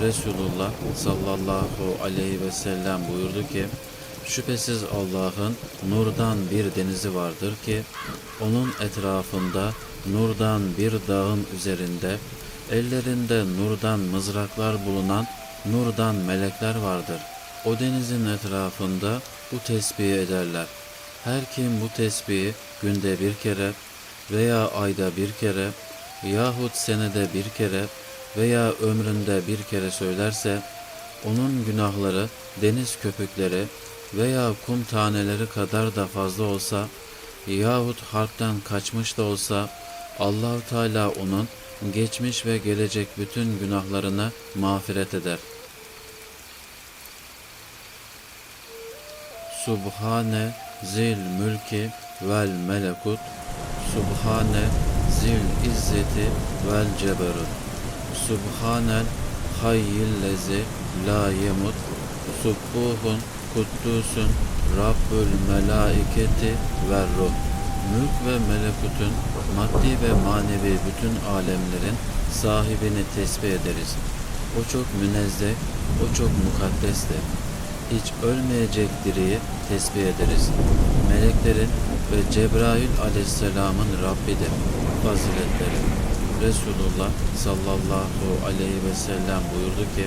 Resulullah sallallahu aleyhi ve sellem buyurdu ki Şüphesiz Allah'ın nurdan bir denizi vardır ki onun etrafında nurdan bir dağın üzerinde ellerinde nurdan mızraklar bulunan nurdan melekler vardır. O denizin etrafında bu tesbihi ederler. Her kim bu tesbihi günde bir kere veya ayda bir kere yahut senede bir kere veya ömründe bir kere söylerse onun günahları deniz köpükleri veya kum taneleri kadar da fazla olsa yahut harpten kaçmış da olsa Allahu Teala onun geçmiş ve gelecek bütün günahlarını mağfiret eder. Subhane zil mülki vel melekut Subhane zil izzeti vel ceberut Subhanel hayyillezi la yemut Subbuhun kuddusun Rabbül melaiketi ve ruh Mülk ve melekutun maddi ve manevi bütün alemlerin sahibini tesbih ederiz. O çok münezzeh, o çok mukaddestir. Hiç ölmeyecek diriyi tesbih ederiz. Meleklerin ve Cebrail aleyhisselamın Rabbidir. Faziletleri. Resulullah sallallahu aleyhi ve sellem buyurdu ki